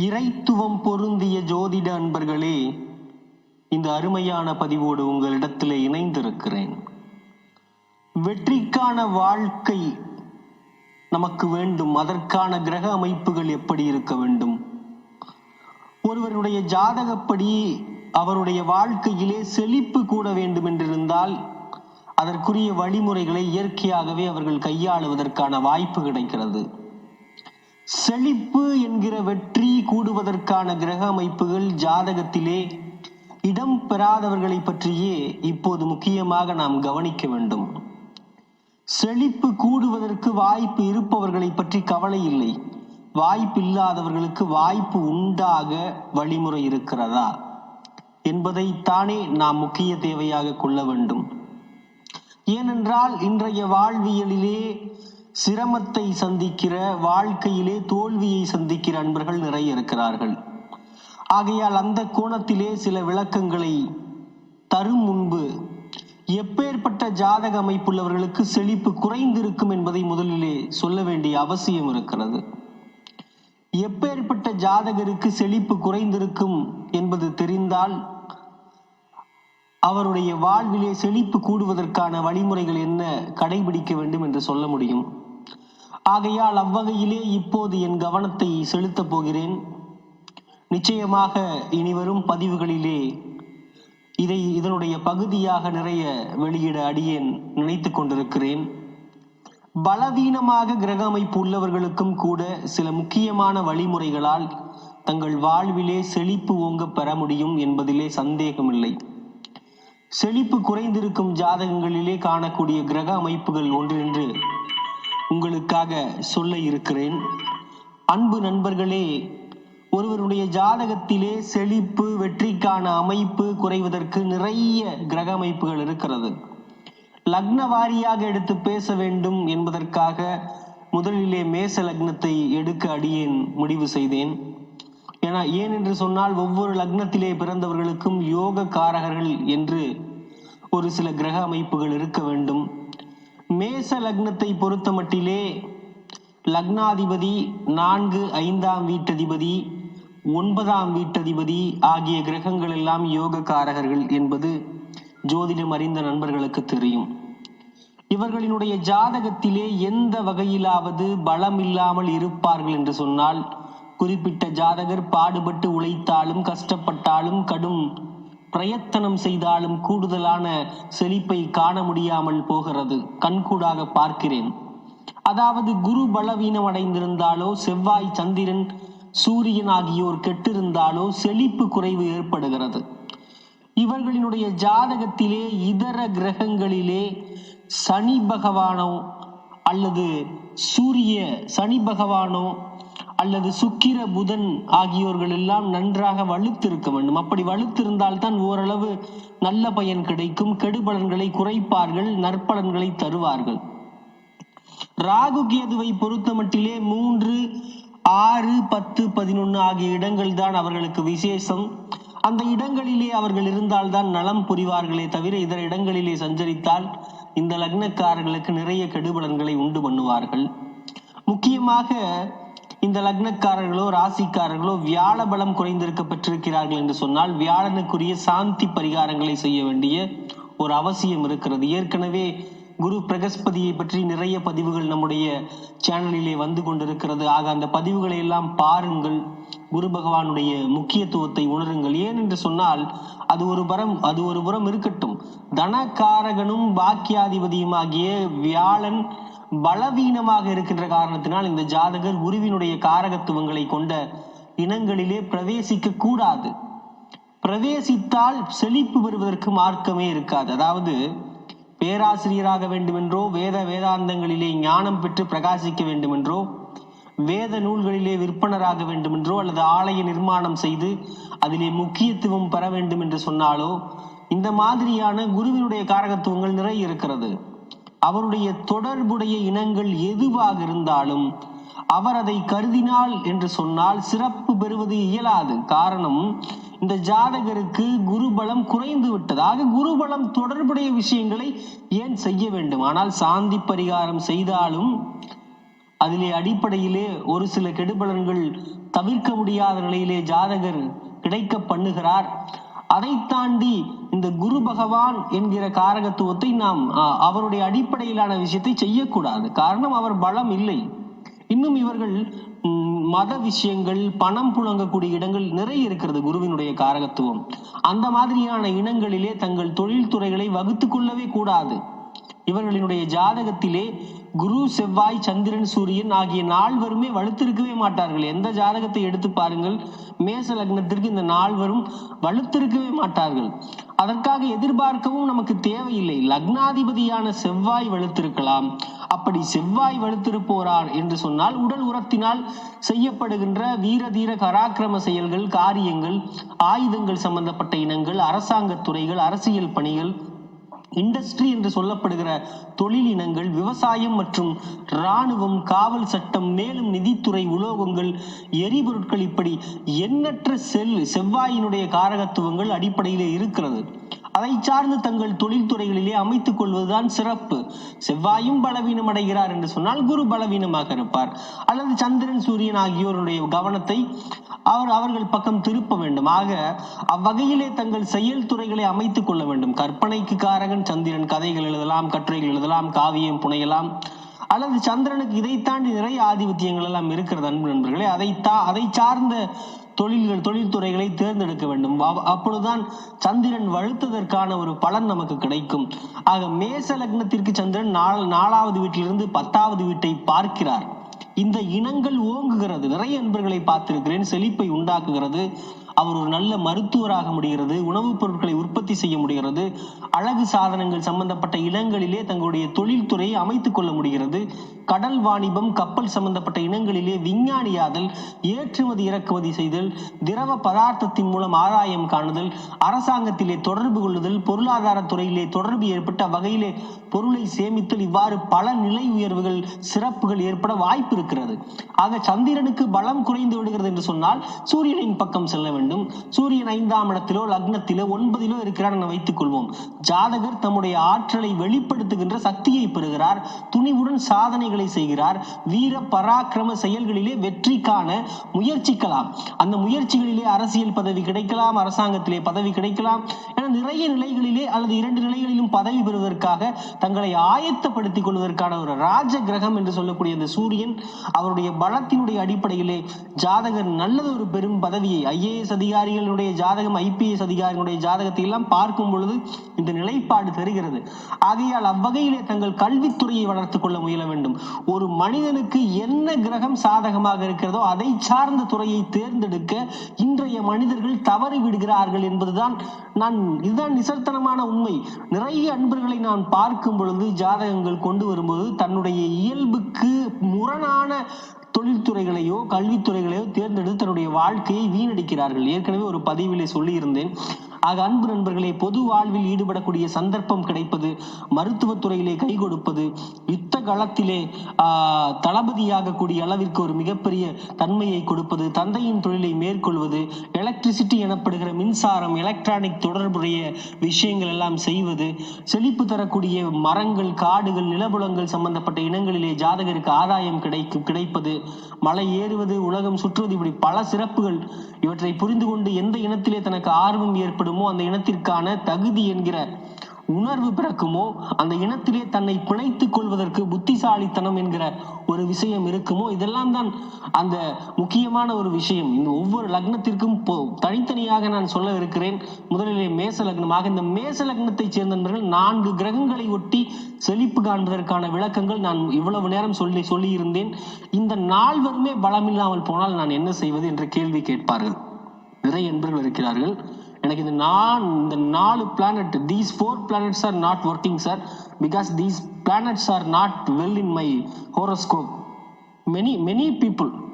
இறைத்துவம் பொருந்திய ஜோதிட அன்பர்களே இந்த அருமையான பதிவோடு உங்களிடத்தில் இணைந்திருக்கிறேன். வெற்றிக்கான வாழ்க்கை நமக்கு வேண்டும். அதற்கான கிரக அமைப்புகள் எப்படி இருக்க வேண்டும்? ஒருவருடைய ஜாதகப்படி அவருடைய வாழ்க்கையிலே செழிப்பு கூட வேண்டும் என்றிருந்தால் அதற்குரிய வழிமுறைகளை இயற்கையாகவே அவர்கள் கையாளுவதற்கான வாய்ப்பு கிடைக்கிறது. செழிப்பு என்கிற வெற்றி கூடுவதற்கான கிரக அமைப்புகள் ஜாதகத்திலே இடம் பெறாதவர்களை பற்றியே இப்போது முக்கியமாக நாம் கவனிக்க வேண்டும். செழிப்பு கூடுவதற்கு வாய்ப்பு இருப்பவர்களை பற்றி கவலை இல்லை. வாய்ப்பு இல்லாதவர்களுக்கு வாய்ப்பு உண்டாக வழிமுறை இருக்கிறதா என்பதை தானே நாம் முக்கிய தேவையாக கொள்ள வேண்டும். ஏனென்றால் இன்றைய வாழ்வியலிலே சிரமத்தை சந்திக்கிற வாழ்க்கையிலே தோல்வியை சந்திக்கிற அன்பர்கள் நிறைய இருக்கிறார்கள். ஆகையால் அந்த கோணத்திலே சில விளக்கங்களை தரும் முன்பு எப்பேற்பட்ட ஜாதக அமைப்புள்ளவர்களுக்கு செழிப்பு குறைந்திருக்கும் என்பதை முதலிலே சொல்ல வேண்டிய அவசியம் இருக்கிறது. எப்பேற்பட்ட ஜாதகருக்கு செழிப்பு குறைந்திருக்கும் என்பது தெரிந்தால் அவருடைய வாழ்விலே செழிப்பு கூடுவதற்கான வழிமுறைகள் என்ன கடைபிடிக்க வேண்டும் என்று சொல்ல முடியும். ஆகையால் அவ்வகையிலே இப்போது என் கவனத்தை செலுத்தப் போகிறேன். நிச்சயமாக இனிவரும் பதிவுகளிலே இதை இதனுடைய பகுதியாக நிறைய வெளியிட அடியேன் நினைத்து கொண்டிருக்கிறேன். பலவீனமாக கிரக அமைப்பு உள்ளவர்களுக்கும் கூட சில முக்கியமான வழிமுறைகளால் தங்கள் வாழ்விலே செழிப்பு ஓங்க பெற முடியும் என்பதிலே சந்தேகமில்லை. செழிப்பு குறைந்திருக்கும் ஜாதகங்களிலே காணக்கூடிய கிரக அமைப்புகள் ஒன்றென்று உங்களுக்காக சொல்ல இருக்கிறேன். அன்பு நண்பர்களே ஒருவருடைய ஜாதகத்திலே செழிப்பு வெற்றிக்கான அமைப்பு குறைவதற்கு நிறைய கிரக அமைப்புகள் இருக்கிறது. லக்ன வாரியாக எடுத்து பேச வேண்டும் என்பதற்காக முதலிலே மேச லக்னத்தை எடுக்க அடியேன் முடிவு செய்தேன். ஏன்னா ஏன் என்று சொன்னால் ஒவ்வொரு லக்னத்திலே பிறந்தவர்களுக்கும் யோக காரகர்கள் என்று ஒரு சில கிரக அமைப்புகள் இருக்க வேண்டும். மேச லக்னத்தை பொறுத்த மட்டிலே லக்னாதிபதி நான்கு ஐந்தாம் வீட்டதிபதி ஒன்பதாம் வீட்டதிபதி ஆகிய கிரகங்கள் எல்லாம் யோக காரகர்கள் என்பது ஜோதிடம் அறிந்த நண்பர்களுக்கு தெரியும். இவர்களினுடைய ஜாதகத்திலே எந்த வகையிலாவது பலம் இல்லாமல் இருப்பார்கள் என்று சொன்னால் குறிப்பிட்ட ஜாதகர் பாடுபட்டு உழைத்தாலும் கஷ்டப்பட்டாலும் கடும் பிரயத்தனம் செய்தாலும் கூடுதலான செழிப்பை காண முடியாமல் போகிறது. கண்கூடாக பார்க்கிறேன். அதாவது குரு பலவீனம் அடைந்திருந்தாலோ செவ்வாய் சந்திரன் சூரியன் ஆகியோர் கெட்டிருந்தாலோ செழிப்பு குறைவு ஏற்படுகிறது. இவர்களினுடைய ஜாதகத்திலே இதர கிரகங்களிலே சனி பகவானோ அல்லது சூரிய சனி பகவானோ அல்லது சுக்கிர புதன் ஆகியோர்கள் எல்லாம் நன்றாக வலுத்திருக்க வேண்டும். அப்படி வலுத்திருந்தால் தான் ஓரளவு நல்ல பயன் கிடைக்கும். கெடுபலன்களை குறைப்பார்கள் நற்பலன்களை தருவார்கள். ராகு கேதுவை பொறுத்த மட்டிலே மூன்று ஆறு பத்து பதினொன்று ஆகிய இடங்கள் தான் அவர்களுக்கு விசேஷம். அந்த இடங்களிலே அவர்கள் இருந்தால்தான் நலம் புரிவார்களே தவிர இதர இடங்களிலே சஞ்சரித்தால் இந்த லக்னக்காரர்களுக்கு நிறைய கெடுபலன்களை உண்டு பண்ணுவார்கள். முக்கியமாக இந்த லக்னக்காரர்களோ ராசிக்காரர்களோ வியாழ பலம் குறைந்திருக்க பெற்றிருக்கிறார்கள் என்று சொன்னால் வியாழனுக்குரிய சாந்தி பரிகாரங்களை செய்ய வேண்டிய ஒரு அவசியம் இருக்கிறது. ஏற்கனவே குரு பிரகஸ்பதியை பற்றி நிறைய பதிவுகள் நம்முடைய சேனலிலே வந்து கொண்டிருக்கிறது. ஆக அந்த பதிவுகளை எல்லாம் பாருங்கள். குரு பகவானுடைய முக்கியத்துவத்தை உணருங்கள். ஏன் என்று சொன்னால் அது ஒரு புறம் அது ஒரு புறம் இருக்கட்டும். தனக்காரகனும் பாக்கியாதிபதியும் ஆகிய வியாழன் பலவீனமாக இருக்கின்ற காரணத்தினால் இந்த ஜாதகர் குருவினுடைய காரகத்துவங்களை கொண்ட இனங்களிலே பிரவேசிக்க கூடாது. பிரவேசித்தால் செழிப்பு பெறுவதற்கு மார்க்கமே இருக்காது. அதாவது பேராசிரியராக வேண்டுமென்றோ வேத வேதாந்தங்களிலே ஞானம் பெற்று பிரகாசிக்க வேண்டுமென்றோ வேத நூல்களிலே விற்பனராக வேண்டுமென்றோ அல்லது ஆலய நிர்மாணம் செய்து அதிலே முக்கியத்துவம் பெற வேண்டும் என்று சொன்னாலோ இந்த மாதிரியான குருவினுடைய காரகத்துவங்கள் நிறைய இருக்கிறது. அவருடைய தொடர்புடைய இனங்கள் எதுவாக இருந்தாலும் அவர் அதை கருதினால் என்று சொன்னால் சிறப்பு பெறுவது இயலாது. காரணம் இந்த ஜாதகருக்கு குருபலம் குறைந்து விட்டது ஆக குருபலம் தொடர்புடைய விஷயங்களை ஏன் செய்ய வேண்டும்? ஆனால் சாந்தி பரிகாரம் செய்தாலும் அதிலே அடிப்படையிலே ஒரு சில கெடுபலன்கள் தவிர்க்க முடியாத நிலையிலே ஜாதகர் கிடைக்க பண்ணுகிறார். அதை தாண்டி இந்த குரு பகவான் என்கிற காரகத்துவத்தை நாம் அவருடைய அடிப்படையிலான விஷயத்தை செய்யக்கூடாது. காரணம் அவர் பலம் இல்லை. இன்னும் இவர்கள் மத விஷயங்கள் பணம் புழங்கக்கூடிய இடங்கள் நிறைய இருக்கிறது குருவினுடைய காரகத்துவம். அந்த மாதிரியான இனங்களிலே தங்கள் தொழில்துறைகளை வகுத்து கொள்ளவே கூடாது. இவர்களினுடைய ஜாதகத்திலே குரு செவ்வாய் சந்திரன் சூரியன் ஆகிய நால்வருமே வலுத்திருக்கவே மாட்டார்கள். எந்த ஜாதகத்தை எடுத்து பாருங்கள் மேச லக்னத்திற்கு இந்த நால்வரும் வலுத்திருக்கவே மாட்டார்கள். அதற்காக எதிர்பார்க்கவும் நமக்கு தேவையில்லை. லக்னாதிபதியான செவ்வாய் வலுத்திருக்கலாம். அப்படி செவ்வாய் வலுத்திருப்போரார் என்று சொன்னால் உடல் உரத்தினால் செய்யப்படுகின்ற வீர தீர செயல்கள் காரியங்கள் ஆயுதங்கள் சம்பந்தப்பட்ட இனங்கள் அரசாங்கத் துறைகள் அரசியல் பணிகள் இண்டஸ்ட்ரி என்று சொல்லப்படுகிற தொழில் இனங்கள் விவசாயம் மற்றும் இராணுவம் காவல் சட்டம் மேலும் நிதித்துறை உலோகங்கள் எரிபொருட்கள் இப்படி எண்ணற்ற செல் செவ்வாயினுடைய காரகத்துவங்கள் அடிப்படையிலே இருக்கிறது. அதை சார்ந்து தங்கள் தொழில்துறைகளிலே அமைத்துக் கொள்வதுதான் சிறப்பு. செவ்வாயும் பலவீனம் அடைகிறார் என்று சொன்னால் குரு பலவீனமாக இருப்பார். அல்லது சந்திரன் சூரியன் ஆகியோருடைய கவனத்தை அவர் அவர்கள் பக்கம் திருப்ப வேண்டும். ஆக அவ்வகையிலே தங்கள் செயல் துறைகளை அமைத்துக் கொள்ள வேண்டும். கற்பனைக்கு காரகன் சந்திரன் கதைகள் எழுதலாம் கட்டுரைகள் எழுதலாம் காவியம் புனையலாம். அல்லது சந்திரனுக்கு இதை தாண்டி நிறைய ஆதிபத்தியங்கள் எல்லாம் இருக்கிறது அன்பு நண்பர்களே. அதை தா அதை சார்ந்த தொழில்கள் தொழில்துறைகளை தேர்ந்தெடுக்க வேண்டும். அப்பொழுதுதான் சந்திரன் வழுத்ததற்கான ஒரு பலன் நமக்கு கிடைக்கும். ஆக மேச லக்னத்திற்கு சந்திரன் நாள் நாலாவது வீட்டிலிருந்து பத்தாவது வீட்டை பார்க்கிறார். இந்த இனங்கள் ஓங்குகிறது. நிறைய நண்பர்களை பார்த்திருக்கிறேன். செழிப்பை உண்டாக்குகிறது. அவர் ஒரு நல்ல மருத்துவராக முடிகிறது உணவுப் பொருட்களை உற்பத்தி செய்ய முடிகிறது அழகு சாதனங்கள் சம்பந்தப்பட்ட இனங்களிலே தங்களுடைய தொழில்துறையை அமைத்துக் கொள்ள முடிகிறது கடல் வாணிபம் கப்பல் சம்பந்தப்பட்ட இனங்களிலே விஞ்ஞானியாதல் ஏற்றுமதி இறக்குமதி செய்தல் திரவ பதார்த்தத்தின் மூலம் ஆதாயம் காணுதல் அரசாங்கத்திலே தொடர்பு கொள்ளுதல் பொருளாதார துறையிலே தொடர்பு ஏற்பட்ட வகையிலே பொருளை சேமித்தல் இவ்வாறு பல நிலை உயர்வுகள் சிறப்புகள் ஏற்பட வாய்ப்பு இருக்கிறது. ஆக சந்திரனுக்கு பலம் குறைந்து விடுகிறது என்று சொன்னால் சூரியனின் பக்கம் செல்ல வேண்டும். வேண்டும். சூரியன் ஐந்தாம் இடத்திலோ லக்னத்திலோ ஒன்பதிலோ இருக்கிறார் என வைத்துக் கொள்வோம் ஜாதகர் தம்முடைய ஆற்றலை வெளிப்படுத்துகின்ற சக்தியை பெறுகிறார். துணிவுடன் சாதனைகளை செய்கிறார். வீர பராக்கிரம செயல்களிலே வெற்றி காண முயற்சிக்கலாம். அந்த முயற்சிகளிலே அரசியல் பதவி கிடைக்கலாம் அரசாங்கத்திலே பதவி கிடைக்கலாம் என நிறைய நிலைகளிலே அல்லது இரண்டு நிலைகளிலும் பதவி பெறுவதற்காக தங்களை ஆயத்தப்படுத்திக் கொள்வதற்கான ஒரு ராஜ கிரகம் என்று சொல்லக்கூடிய இந்த சூரியன் அவருடைய பலத்தினுடைய அடிப்படையிலே ஜாதகர் நல்லது ஒரு பெரும் பதவியை ஐஏஎஸ் அதிகாரிகளுடைய ஜாதகம் ஐபிஎஸ் அதிகாரிகளுடைய ஜாதகத்தை எல்லாம் பார்க்கும் பொழுது இந்த நிலைப்பாடு தெரிகிறது. ஆகையால் அவ்வகையிலே தங்கள் கல்வித்துறையை வளர்த்துக் கொள்ள முயல வேண்டும். ஒரு மனிதனுக்கு என்ன கிரகம் சாதகமாக இருக்கிறதோ அதை சார்ந்த துறையை தேர்ந்தெடுக்க இன்றைய மனிதர்கள் தவறி விடுகிறார்கள் என்பதுதான் நான் இதுதான் நிசர்த்தனமான உண்மை. நிறைய அன்பர்களை நான் பார்க்கும் பொழுது ஜாதகங்கள் கொண்டு வரும்போது தன்னுடைய இயல்புக்கு முரணான தொழில்துறைகளையோ கல்வித்துறைகளையோ தேர்ந்தெடுத்து தன்னுடைய வாழ்க்கையை வீணடிக்கிறார்கள். ஏற்கனவே ஒரு பதிவிலே சொல்லியிருந்தேன். ஆக அன்பு நண்பர்களே பொது வாழ்வில் ஈடுபடக்கூடிய சந்தர்ப்பம் கிடைப்பது மருத்துவத்துறையிலே கை கொடுப்பது யுத்த களத்திலே தளபதியாக கூடிய அளவிற்கு ஒரு மிகப்பெரிய தன்மையை கொடுப்பது தந்தையின் தொழிலை மேற்கொள்வது எலக்ட்ரிசிட்டி எனப்படுகிற மின்சாரம் எலக்ட்ரானிக் தொடர்புடைய விஷயங்கள் எல்லாம் செய்வது செழிப்பு தரக்கூடிய மரங்கள் காடுகள் நிலபுலங்கள் சம்பந்தப்பட்ட இனங்களிலே ஜாதகருக்கு ஆதாயம் கிடைக்கும் கிடைப்பது மலை ஏறுவது உலகம் சுற்றுவது இப்படி பல சிறப்புகள். இவற்றை புரிந்து கொண்டு எந்த இனத்திலே தனக்கு ஆர்வம் ஏற்படுமோ அந்த இனத்திற்கான தகுதி என்கிற உணர்வு பிறக்குமோ அந்த இனத்திலே தன்னை பிணைத்துக் கொள்வதற்கு புத்திசாலித்தனம் என்கிற ஒரு விஷயம் இருக்குமோ? இதெல்லாம் தான் அந்த முக்கியமான ஒரு விஷயம். இந்த ஒவ்வொரு லக்னத்திற்கும் தனித்தனியாக நான் சொல்ல இருக்கிறேன். முதலிலே மேச லக்னமாக. இந்த மேச லக்னத்தை சேர்ந்த நண்பர்கள் நான்கு கிரகங்களை ஒட்டி செழிப்பு காண்பதற்கான விளக்கங்கள் நான் இவ்வளவு நேரம் சொல்லி சொல்லியிருந்தேன். இந்த நால்வருமே பலமில்லாமல் போனால் நான் என்ன செய்வது என்ற கேள்வி கேட்பார்கள். நிறைய நண்பர்கள் இருக்கிறார்கள். எனக்கு இந்த நான் இந்த நாலு planet these four planets are not working sir because these planets are not well in my horoscope many many people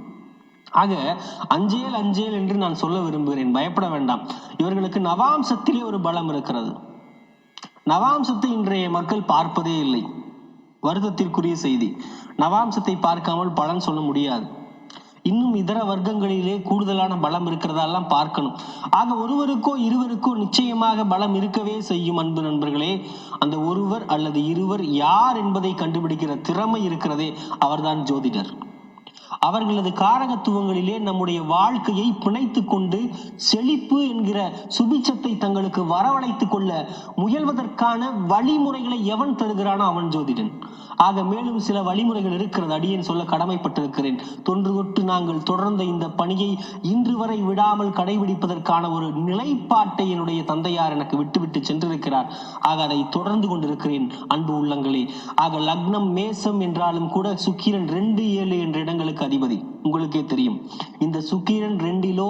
ஆக அஞ்சேல் அஞ்சேல் என்று நான் சொல்ல விரும்புகிறேன். பயப்பட வேண்டாம். இவர்களுக்கு நவாம்சத்திலே ஒரு பலம் இருக்கிறது. நவாம்சத்தை இன்றைய மக்கள் பார்ப்பதே இல்லை. வருத்தத்திற்குரிய செய்தி. நவாம்சத்தை பார்க்காமல் பலன் சொல்ல முடியாது. இன்னும் இதர வர்க்கங்களிலே கூடுதலான பலம் இருக்கிறதெல்லாம் பார்க்கணும். ஆக ஒருவருக்கோ இருவருக்கோ நிச்சயமாக பலம் இருக்கவே செய்யும் அன்பு நண்பர்களே அந்த ஒருவர் அல்லது இருவர் யார் என்பதை கண்டுபிடிக்கிற திறமை இருக்கிறதே அவர்தான் ஜோதிடர். அவர்களது காரகத்துவங்களிலே நம்முடைய வாழ்க்கையை பிணைத்து கொண்டு செழிப்பு என்கிற சுபிச்சத்தை தங்களுக்கு வரவழைத்துக் கொள்ள முயல்வதற்கான வழிமுறைகளை எவன் தருகிறானோ அவன் ஜோதிடன். ஆக மேலும் சில வழிமுறைகள் இருக்கிறது அடியேன் சொல்ல கடமைப்பட்டிருக்கிறேன். தொன்று தொட்டு நாங்கள் தொடர்ந்த இந்த பணியை இன்று வரை விடாமல் கடைபிடிப்பதற்கான ஒரு நிலைப்பாட்டை என்னுடைய தந்தையார் எனக்கு விட்டுவிட்டு சென்றிருக்கிறார். ஆக அதை தொடர்ந்து கொண்டிருக்கிறேன் அன்பு உள்ளங்களே. ஆக லக்னம் மேசம் என்றாலும் கூட சுக்கிரன் ரெண்டு ஏழு என்ற இடங்களுக்கு அதிபதி உங்களுக்கே தெரியும். இந்த சுக்கிரன் ரெண்டிலோ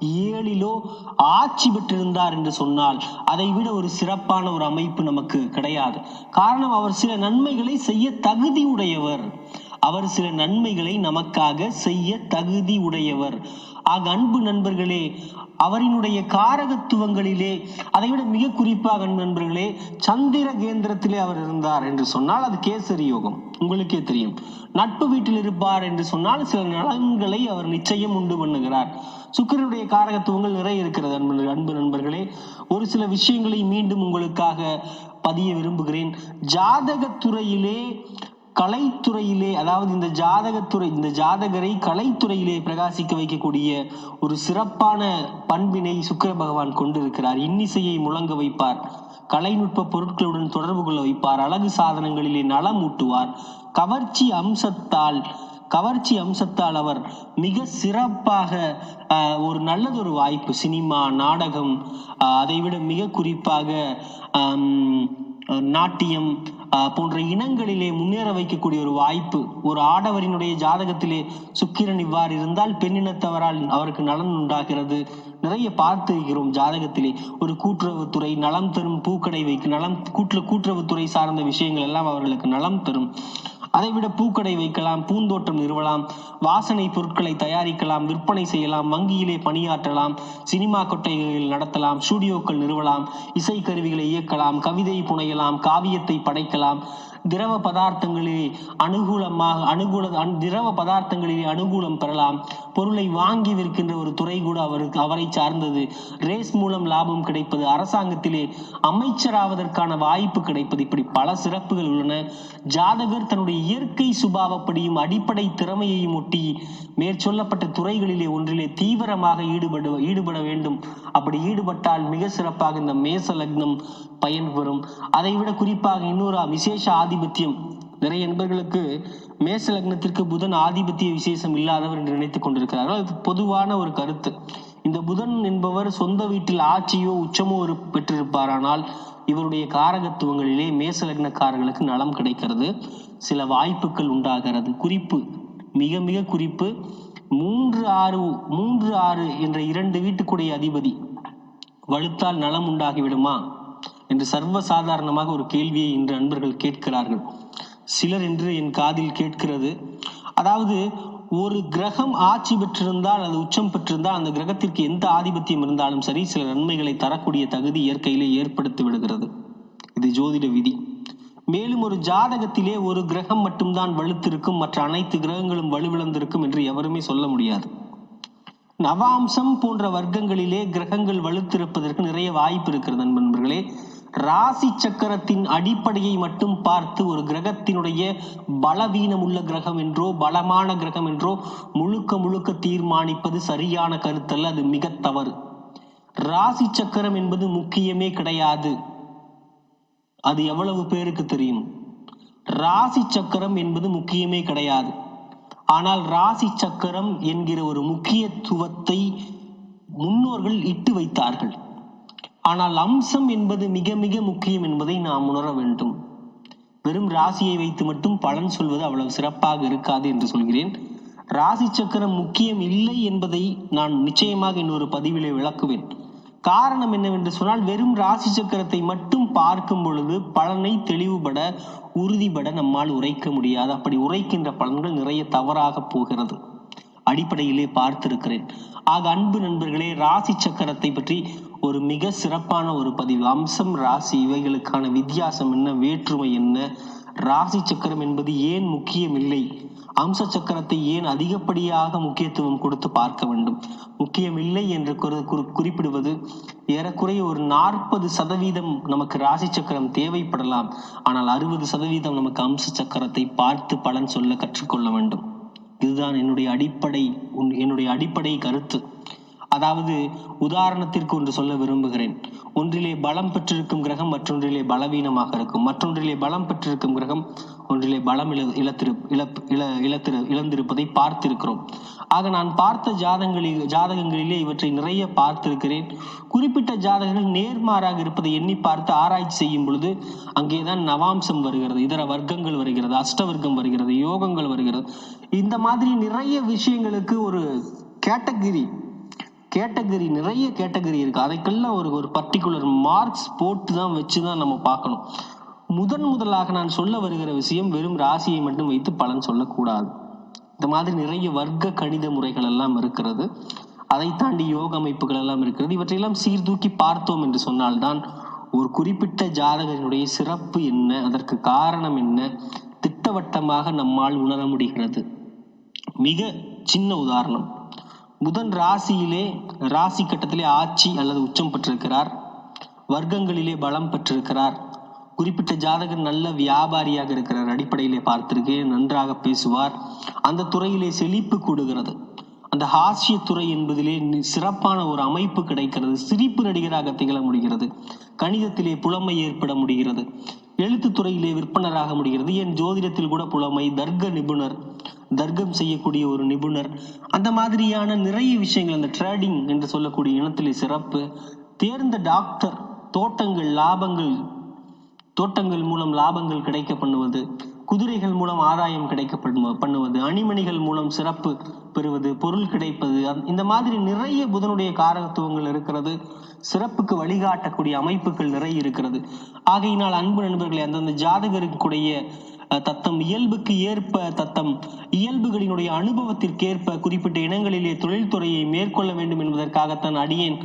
ஏழிலோ ஆட்சி பெற்றிருந்தார் என்று சொன்னால் அதை விட ஒரு சிறப்பான ஒரு அமைப்பு நமக்கு கிடையாது. காரணம் அவர் சில நன்மைகளை செய்ய தகுதி உடையவர் அவர் சில நன்மைகளை நமக்காக செய்ய தகுதி உடையவர் ஆக அன்பு நண்பர்களே அவரினுடைய காரகத்துவங்களிலே அதைவிட மிக குறிப்பாக அன்பு நண்பர்களே சந்திர கேந்திரத்திலே அவர் இருந்தார் என்று சொன்னால் அது கேசரி யோகம். உங்களுக்கே தெரியும். நட்பு வீட்டில் இருப்பார் என்று சொன்னால் சில நலன்களை அவர் நிச்சயம் உண்டு பண்ணுகிறார். சுக்கிரனுடைய காரகத்துவங்கள் நிறைய இருக்கிறது அன்பு அன்பு நண்பர்களே. ஒரு சில விஷயங்களை மீண்டும் உங்களுக்காக பதிய விரும்புகிறேன். ஜாதகத்துறையிலே கலைத்துறையிலே அதாவது இந்த ஜாதகத்துறை இந்த ஜாதகரை கலைத்துறையிலே பிரகாசிக்க வைக்கக்கூடிய ஒரு சிறப்பான பண்பினை சுக்கர பகவான் கொண்டிருக்கிறார். இன்னிசையை முழங்க வைப்பார். கலைநுட்ப பொருட்களுடன் தொடர்பு கொள்ள வைப்பார். அழகு சாதனங்களிலே நலம் ஊட்டுவார். கவர்ச்சி அம்சத்தால் கவர்ச்சி அம்சத்தால் அவர் மிக சிறப்பாக ஒரு நல்லதொரு வாய்ப்பு. சினிமா நாடகம் அதைவிட மிக குறிப்பாக நாட்டியம் போன்ற இனங்களிலே முன்னேற வைக்கக்கூடிய ஒரு வாய்ப்பு ஒரு ஆடவரினுடைய ஜாதகத்திலே சுக்கிரன் இவ்வாறு இருந்தால் பெண்ணினத்தவரால் அவருக்கு நலன் உண்டாகிறது. நிறைய பார்த்திருக்கிறோம் ஜாதகத்திலே. ஒரு கூட்டுறவுத்துறை நலம் தரும் பூக்கடை வைக்க நலம் கூட்டுற கூட்டுறவுத்துறை சார்ந்த விஷயங்கள் எல்லாம் அவர்களுக்கு நலம் தரும். அதைவிட பூக்கடை வைக்கலாம் பூந்தோட்டம் நிறுவலாம் வாசனை பொருட்களை தயாரிக்கலாம் விற்பனை செய்யலாம் வங்கியிலே பணியாற்றலாம் சினிமா கொட்டைகள் நடத்தலாம் ஸ்டூடியோக்கள் நிறுவலாம் இசை கருவிகளை இயக்கலாம் கவிதை புனையலாம் காவியத்தை படைக்கலாம். திரவ பதார்த்தங்களில் அனுகூலமாக அனுகூல திரவ பதார்த்தங்களில் அனுகூலம் பெறலாம். பொருளை வாங்கி விற்கின்ற ஒரு துறை கூட அவருக்கு அவரை சார்ந்தது. ரேஸ் மூலம் லாபம் கிடைப்பது அரசாங்கத்திலே அமைச்சராவதற்கான வாய்ப்பு கிடைப்பது. இப்படி பல சிறப்புகள் உள்ளன. ஜாதகர் தன்னுடைய இயற்கை சுபாவப்படியும் அடிப்படை திறமையையும் ஒட்டி மேற்சொல்லப்பட்ட துறைகளிலே ஒன்றிலே தீவிரமாக ஈடுபடு ஈடுபட வேண்டும். அப்படி ஈடுபட்டால் மிக சிறப்பாக இந்த மேச லக்னம் பயன்பெறும். அதைவிட குறிப்பாக இன்னொரு விசேஷ ஆதி ஆதிபத்தியம். நிறைய நண்பர்களுக்கு மேச லக்னத்திற்கு புதன் ஆதிபத்திய விசேஷம் இல்லாதவர் என்று நினைத்துக் கொண்டிருக்கிறார்கள். அது பொதுவான ஒரு கருத்து. இந்த புதன் என்பவர் சொந்த வீட்டில் ஆட்சியோ உச்சமோ ஒரு பெற்றிருப்பாரானால் இவருடைய காரகத்துவங்களிலே மேச லக்னக்காரர்களுக்கு நலம் கிடைக்கிறது. சில வாய்ப்புகள் உண்டாகிறது. குறிப்பு. மிக மிக குறிப்பு. மூன்று ஆறு மூன்று ஆறு என்ற இரண்டு வீட்டுக்குடைய அதிபதி. வலுத்தால் நலம் உண்டாகிவிடுமா? என்று சர்வ சாதாரணமாக ஒரு கேள்வியை இன்று அன்பர்கள் கேட்கிறார்கள். சிலர் என்று என் காதில் கேட்கிறது. அதாவது ஒரு கிரகம் ஆட்சி பெற்றிருந்தால் அது உச்சம் பெற்றிருந்தால் அந்த கிரகத்திற்கு எந்த ஆதிபத்தியம் இருந்தாலும் சரி சில நன்மைகளை தரக்கூடிய தகுதி இயற்கையிலே ஏற்படுத்தி விடுகிறது. இது ஜோதிட விதி. மேலும் ஒரு ஜாதகத்திலே ஒரு கிரகம் மட்டும்தான் வலுத்திருக்கும் மற்ற அனைத்து கிரகங்களும் வலுவிழந்திருக்கும் என்று எவருமே சொல்ல முடியாது. நவாம்சம் போன்ற வர்க்கங்களிலே கிரகங்கள் வலுத்திருப்பதற்கு நிறைய வாய்ப்பு இருக்கிறது நண்பர்களே. ராசி சக்கரத்தின் அடிப்படையை மட்டும் பார்த்து ஒரு கிரகத்தினுடைய பலவீனம் உள்ள கிரகம் என்றோ பலமான கிரகம் என்றோ முழுக்க முழுக்க தீர்மானிப்பது சரியான கருத்தல்ல அது மிக தவறு. ராசி சக்கரம் என்பது முக்கியமே கிடையாது. அது எவ்வளவு பேருக்கு தெரியும்? ராசி சக்கரம் என்பது முக்கியமே கிடையாது. ஆனால் ராசி சக்கரம் என்கிற ஒரு முக்கியத்துவத்தை முன்னோர்கள் இட்டு வைத்தார்கள். ஆனால் அம்சம் என்பது மிக மிக முக்கியம் என்பதை நாம் உணர வேண்டும். வெறும் ராசியை வைத்து மட்டும் பலன் சொல்வது அவ்வளவு சிறப்பாக இருக்காது என்று சொல்கிறேன். ராசி சக்கரம் முக்கியம் இல்லை என்பதை நான் நிச்சயமாக இன்னொரு பதிவிலே விளக்குவேன். காரணம் என்னவென்று சொன்னால் வெறும் ராசி சக்கரத்தை மட்டும் பார்க்கும் பொழுது பலனை தெளிவுபட உறுதிபட நம்மால் உரைக்க முடியாது. அப்படி உரைக்கின்ற பலன்கள் நிறைய தவறாக போகிறது. அடிப்படையிலே பார்த்திருக்கிறேன். ஆக அன்பு நண்பர்களே ராசி சக்கரத்தை பற்றி ஒரு மிக சிறப்பான ஒரு பதிவு. அம்சம் ராசி இவைகளுக்கான வித்தியாசம் என்ன வேற்றுமை என்ன? ராசி சக்கரம் என்பது ஏன் முக்கியமில்லை? அம்ச சக்கரத்தை ஏன் அதிகப்படியாக முக்கியத்துவம் கொடுத்து பார்க்க வேண்டும்? முக்கியமில்லை என்று குறிப்பிடுவது ஏறக்குறைய ஒரு நாற்பது சதவீதம் நமக்கு ராசி சக்கரம் தேவைப்படலாம். ஆனால் அறுபது சதவீதம் நமக்கு அம்ச சக்கரத்தை பார்த்து பலன் சொல்ல கற்றுக்கொள்ள வேண்டும். இதுதான் என்னுடைய அடிப்படை உன்- என்னுடைய அடிப்படை கருத்து. அதாவது உதாரணத்திற்கு ஒன்று சொல்ல விரும்புகிறேன். ஒன்றிலே பலம் பெற்றிருக்கும் கிரகம் மற்றொன்றிலே பலவீனமாக இருக்கும். மற்றொன்றிலே பலம் பெற்றிருக்கும் கிரகம் ஒன்றிலே பலம் இழ இழத்திரு இழப் இழ இழத்திரு இழந்திருப்பதை பார்த்திருக்கிறோம். ஆக நான் பார்த்த ஜாதகங்களில் ஜாதகங்களிலே இவற்றை நிறைய பார்த்திருக்கிறேன். குறிப்பிட்ட ஜாதகங்கள் நேர்மாறாக இருப்பதை எண்ணி பார்த்து ஆராய்ச்சி செய்யும் பொழுது அங்கேதான் நவாம்சம் வருகிறது இதர வர்க்கங்கள் வருகிறது அஷ்டவர்க்கம் வருகிறது யோகங்கள் வருகிறது. இந்த மாதிரி நிறைய விஷயங்களுக்கு ஒரு கேட்டகிரி கேட்டகரி நிறைய கேட்டகரி இருக்குது அதுக்கெல்லாம் ஒரு ஒரு பர்டிகுலர் மார்க்ஸ் போட்டு தான் வச்சு தான் நம்ம பார்க்கணும். முதன் முதலாக நான் சொல்ல வருகிற விஷயம் வெறும் ராசியை மட்டும் வைத்து பலன் சொல்லக்கூடாது. இந்த மாதிரி நிறைய வர்க்க கணித முறைகள் எல்லாம் இருக்கிறது. அதை தாண்டி யோக அமைப்புகள் எல்லாம் இருக்கிறது. இவற்றையெல்லாம் சீர்தூக்கி பார்த்தோம் என்று சொன்னால்தான் ஒரு குறிப்பிட்ட ஜாதகனுடைய சிறப்பு என்ன அதற்கு காரணம் என்ன திட்டவட்டமாக நம்மால் உணர முடிகிறது. மிக சின்ன உதாரணம். புதன் ராசியிலே ராசி கட்டத்திலே ஆட்சி அல்லது உச்சம் பெற்றிருக்கிறார். வர்க்கங்களிலே பலம் பெற்றிருக்கிறார். குறிப்பிட்ட ஜாதகர் நல்ல வியாபாரியாக இருக்கிறார். அடிப்படையிலே பார்த்திருக்கேன் நன்றாக பேசுவார். அந்த துறையிலே செழிப்பு கூடுகிறது. அந்த ஹாஸ்ய துறை என்பதிலே சிறப்பான ஒரு அமைப்பு கிடைக்கிறது. சிரிப்பு நடிகராக திகழ முடிகிறது. கணிதத்திலே புலமை ஏற்பட முடிகிறது. எழுத்துத் துறையிலே விற்பனராக முடிகிறது. என் ஜோதிடத்தில் கூட புலமை தர்க்க நிபுணர் தர்க்கம் செய்யக்கூடிய ஒரு நிபுணர். அந்த மாதிரியான நிறைய விஷயங்கள் அந்த ட்ரேடிங் என்று சொல்லக்கூடிய இனத்திலே சிறப்பு. தேர்ந்த டாக்டர் தோட்டங்கள் லாபங்கள் தோட்டங்கள் மூலம் லாபங்கள் கிடைக்க பண்ணுவது குதிரைகள் மூலம் ஆதாயம் கிடைக்க பண்ணுவது அணிமணிகள் மூலம் சிறப்பு. பெறுவது பொருள் கிடைப்பது இந்த மாதிரி நிறைய புதனுடைய காரகத்துவங்கள் இருக்கிறது. சிறப்புக்கு வழிகாட்டக்கூடிய அமைப்புகள் நிறைய இருக்கிறது. ஆகையினால் அன்பு நண்பர்களை அந்தந்த ஜாதகருக்குடைய தத்தம் இயல்புக்கு ஏற்ப தத்தம் இயல்புகளினுடைய அனுபவத்திற்கேற்ப குறிப்பிட்ட இனங்களிலே தொழில்துறையை மேற்கொள்ள வேண்டும் என்பதற்காகத்தான் அடியேன்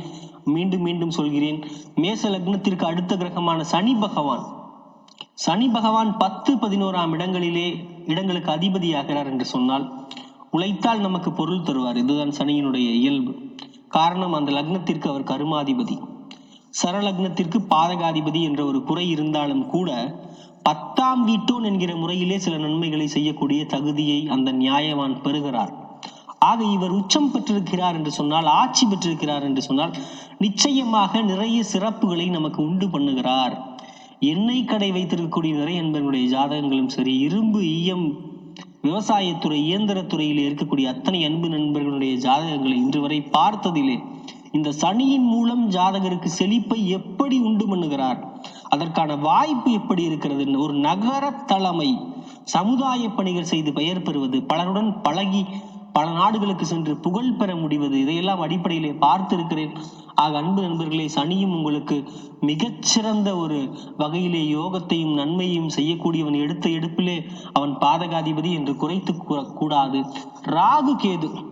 மீண்டும் மீண்டும் சொல்கிறேன். மேச லக்னத்திற்கு அடுத்த கிரகமான சனி பகவான். சனி பகவான் பத்து பதினோராம் இடங்களிலே இடங்களுக்கு அதிபதியாகிறார் என்று சொன்னால் உழைத்தால் நமக்கு பொருள் தருவார். இதுதான் சனியினுடைய இயல்பு. காரணம் அந்த லக்னத்திற்கு அவர் கருமாதிபதி. சரலக்னத்திற்கு பாதகாதிபதி என்ற ஒரு குறை இருந்தாலும் கூட பத்தாம் வீட்டோன் என்கிற முறையிலே சில நன்மைகளை செய்யக்கூடிய தகுதியை அந்த நியாயவான் பெறுகிறார். ஆக இவர் உச்சம் பெற்றிருக்கிறார் என்று சொன்னால் ஆட்சி பெற்றிருக்கிறார் என்று சொன்னால் நிச்சயமாக நிறைய சிறப்புகளை நமக்கு உண்டு பண்ணுகிறார். எண்ணெய் கடை வைத்திருக்கக்கூடிய நிறைய என்பனுடைய ஜாதகங்களும் சரி இரும்பு ஈயம் விவசாயத்துறை இயந்திரத்துறையில் இருக்கக்கூடிய அத்தனை அன்பு நண்பர்களுடைய ஜாதகங்களை இன்று வரை பார்த்ததிலே இந்த சனியின் மூலம் ஜாதகருக்கு செழிப்பை எப்படி உண்டு பண்ணுகிறார் அதற்கான வாய்ப்பு எப்படி இருக்கிறது ஒரு நகர தலைமை சமுதாய பணிகள் செய்து பெயர் பெறுவது பலருடன் பழகி பல நாடுகளுக்கு சென்று புகழ் பெற முடிவது. இதையெல்லாம் அடிப்படையிலே பார்த்திருக்கிறேன். ஆக அன்பு நண்பர்களே சனியும் உங்களுக்கு மிகச்சிறந்த ஒரு வகையிலே யோகத்தையும் நன்மையும் செய்யக்கூடியவன். எடுத்த எடுப்பிலே அவன் பாதகாதிபதி என்று குறைத்து கூற- கூடாது ராகு கேது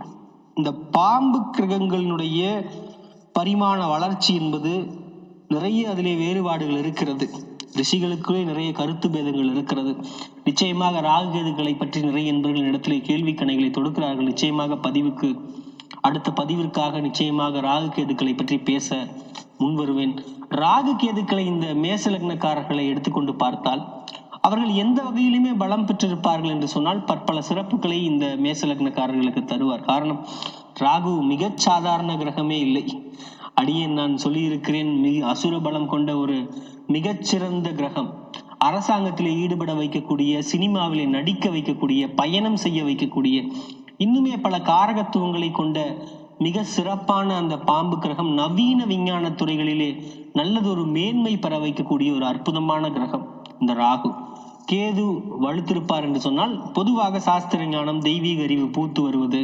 இந்த பாம்பு கிரகங்களினுடைய பரிமாண வளர்ச்சி என்பது நிறைய அதிலே வேறுபாடுகள் இருக்கிறது. ரிஷிகளுக்குள்ளே நிறைய கருத்து பேதங்கள் இருக்கிறது. நிச்சயமாக ராகுகேதுக்களை பற்றி நிறைய நண்பர்கள் இடத்திலே கேள்வி கணைகளை தொடுக்கிறார்கள். நிச்சயமாக பதிவுக்கு அடுத்த பதிவிற்காக நிச்சயமாக ராகு கேதுக்களை பற்றி பேச முன் வருவேன். ராகு கேதுக்களை இந்த மேச லக்னக்காரர்களை எடுத்துக்கொண்டு பார்த்தால் அவர்கள் எந்த வகையிலுமே பலம் பெற்றிருப்பார்கள் என்று சொன்னால் பற்பல சிறப்புகளை இந்த மேச லக்னக்காரர்களுக்கு தருவார். காரணம் ராகு மிகச் சாதாரண கிரகமே இல்லை. அடியே நான் சொல்லியிருக்கிறேன் மிக அசுர பலம் கொண்ட ஒரு மிகச்சிறந்த கிரகம். அரசாங்கத்திலே ஈடுபட வைக்கக்கூடிய சினிமாவிலே நடிக்க வைக்கக்கூடிய பயணம் செய்ய வைக்கக்கூடிய இன்னுமே பல காரகத்துவங்களை கொண்ட மிக சிறப்பான அந்த பாம்பு கிரகம் நவீன விஞ்ஞான துறைகளிலே நல்லதொரு மேன்மை பெற வைக்கக்கூடிய ஒரு அற்புதமான கிரகம் இந்த ராகு. கேது வலுத்திருப்பார் என்று சொன்னால் பொதுவாக சாஸ்திர ஞானம் தெய்வீக அறிவு பூத்து வருவது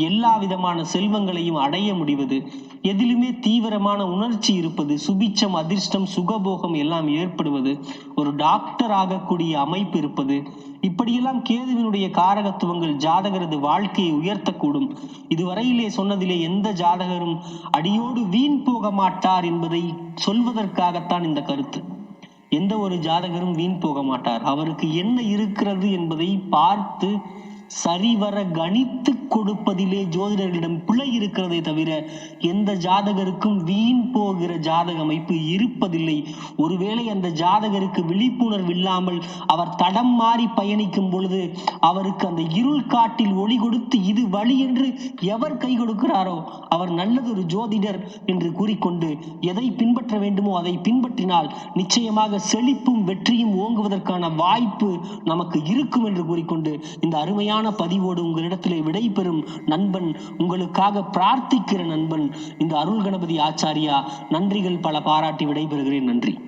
எல்லா விதமான செல்வங்களையும் அடைய முடிவது எதிலுமே தீவிரமான உணர்ச்சி இருப்பது சுபிச்சம் அதிர்ஷ்டம் சுகபோகம் எல்லாம் ஏற்படுவது ஒரு டாக்டர் ஆகக்கூடிய அமைப்பு இருப்பது. இப்படியெல்லாம் கேதுவினுடைய காரகத்துவங்கள் ஜாதகரது வாழ்க்கையை உயர்த்தக்கூடும். இதுவரையிலே சொன்னதிலே எந்த ஜாதகரும் அடியோடு வீண் போக மாட்டார் என்பதை சொல்வதற்காகத்தான் இந்த கருத்து. எந்த ஒரு ஜாதகரும் வீண் போக மாட்டார். அவருக்கு என்ன இருக்கிறது என்பதை பார்த்து சரிவர கணித்து கொடுப்பதிலே ஜோதிடர்களிடம் பிழை இருக்கிறதே தவிர எந்த ஜாதகருக்கும் வீண் போகிற ஜாதக அமைப்பு இருப்பதில்லை. ஒருவேளை அந்த ஜாதகருக்கு விழிப்புணர்வு இல்லாமல் அவர் தடம் மாறி பயணிக்கும் பொழுது அவருக்கு அந்த இருள் காட்டில் ஒளி கொடுத்து இது வழி என்று எவர் கை கொடுக்கிறாரோ அவர் நல்லதொரு ஜோதிடர் என்று கூறிக்கொண்டு எதை பின்பற்ற வேண்டுமோ அதை பின்பற்றினால் நிச்சயமாக செழிப்பும் வெற்றியும் ஓங்குவதற்கான வாய்ப்பு நமக்கு இருக்கும் என்று கூறிக்கொண்டு இந்த அருமையான பதிவோடு உங்களிடத்திலே விடைபெறும் நண்பன் உங்களுக்காக பிரார்த்திக்கிற நண்பன் இந்த அருள் கணபதி ஆச்சாரியா. நன்றிகள் பல பாராட்டி விடைபெறுகிறேன். நன்றி.